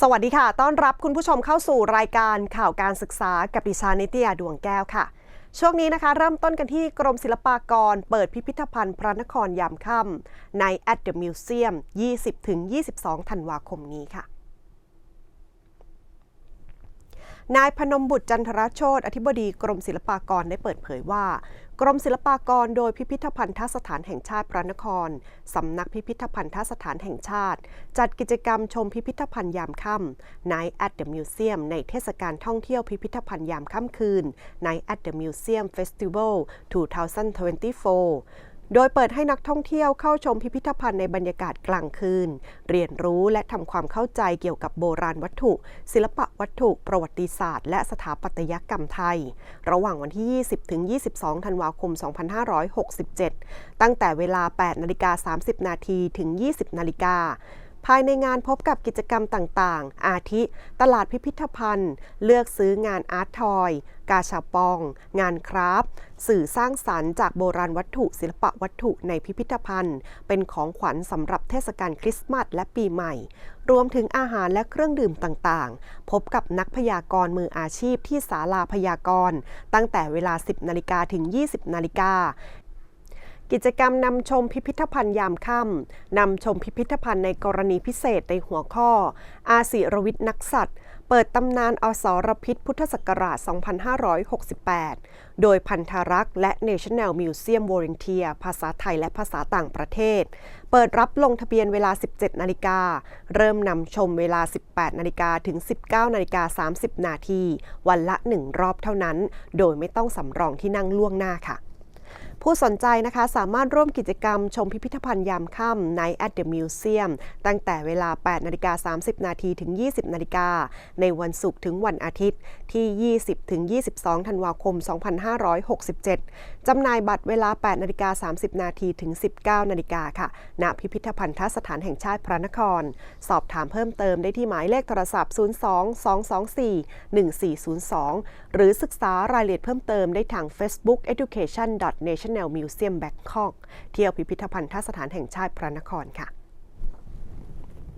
สวัสดีค่ะ ต้อนรับคุณผู้ชมเข้าสู่รายการข่าวการศึกษากับดิฉันนิตยาดวงแก้วค่ะ ช่วงนี้นะคะ เริ่มต้นกันที่กรมศิลปากร เปิดพิพิธภัณฑ์พระนครยามค่ำใน At the Museum 20-22 ธันวาคมนี้ค่ะ นายพนมบุตรจันทรโชตอธิบดีกรมศิลปากรได้เปิดเผยว่า กรมศิลปากรโดยพิพิธภัณฑสถานแห่งชาติพระนคร สำนักพิพิธภัณฑสถานแห่งชาติ จัดกิจกรรมชมพิพิธภัณฑ์ยามค่ำ Night at the Museum ในเทศกาลท่องเที่ยวพิพิธภัณฑ์ยามค่ำคืน Night at the Museum Festival 2024 โดยเปิดให้นักท่องเที่ยวเข้าชมพิพิธภัณฑ์ในบรรยากาศกลางคืน เรียนรู้และทำความเข้าใจเกี่ยวกับโบราณวัตถุ ศิลปะวัตถุ ประวัติศาสตร์ และสถาปัตยกรรมไทย ระหว่างวันที่ 20 ถึง 22 ธันวาคม 2567 ตั้งแต่เวลา 8 นาฬิกา 30 นาทีถึง 20 นาฬิกา ภายในงานพบกับกิจกรรมต่างๆ อาทิ ตลาดพิพิธภัณฑ์ เลือกซื้องานอาร์ตทอย กาชาปอง งานคราฟสื่อสร้างสรรค์จากโบราณวัตถุศิลปะวัตถุในพิพิธภัณฑ์ เป็นของขวัญสำหรับเทศกาลคริสต์มาสและปีใหม่ รวมถึงอาหารและเครื่องดื่มต่างๆ พบกับนักพยากรณ์มืออาชีพที่ศาลาพยากรณ์ตั้งแต่เวลา 10 นาฬิกาถึง 20 นาฬิกา กิจกรรมนำชมพิพิธภัณฑ์ยามค่ำนำชมพิพิธภัณฑ์ในกรณีพิเศษในหัวข้อ อาศิรวิทย์นักสัตว์ เปิดตำนานอสรพิษพุทธศักราช 2568 โดยพันธรักษ์และ National Museum Volunteer ภาษาไทยและภาษาต่างประเทศ เปิดรับลงทะเบียนเวลา 17 นาฬิกา เริ่มนำชมเวลา 18 นาฬิกาถึง 19 นาฬิกา 30 นาที วันละ 1 รอบเท่านั้น โดยไม่ต้องสำรองที่นั่งล่วงหน้าค่ะ ผู้สนใจนะคะสามารถร่วมกิจกรรมชมพิพิธภัณฑ์ยามค่ำใน at the museum ตั้งแต่เวลา 8 นาฬิกา 30 นาทีถึง 20 นาฬิกา ในวันศุกร์ถึงวันอาทิตย์ ที่ 20 ถึง 22 ธันวาคม 2567 จำหน่ายบัตรเวลา 8 นาฬิกา 30 นาทีถึง 19 นาฬิกาค่ะ ณ พิพิธภัณฑสถานแห่งชาติพระนคร สอบถามเพิ่มเติมได้ที่หมายเลขโทรศัพท์ 02 224 1402 หรือศึกษารายละเอียดเพิ่มเติมได้ทาง Facebook education National Museum Bangkok เที่ยวพิพิธภัณฑสถานแห่งชาติพระนครค่ะ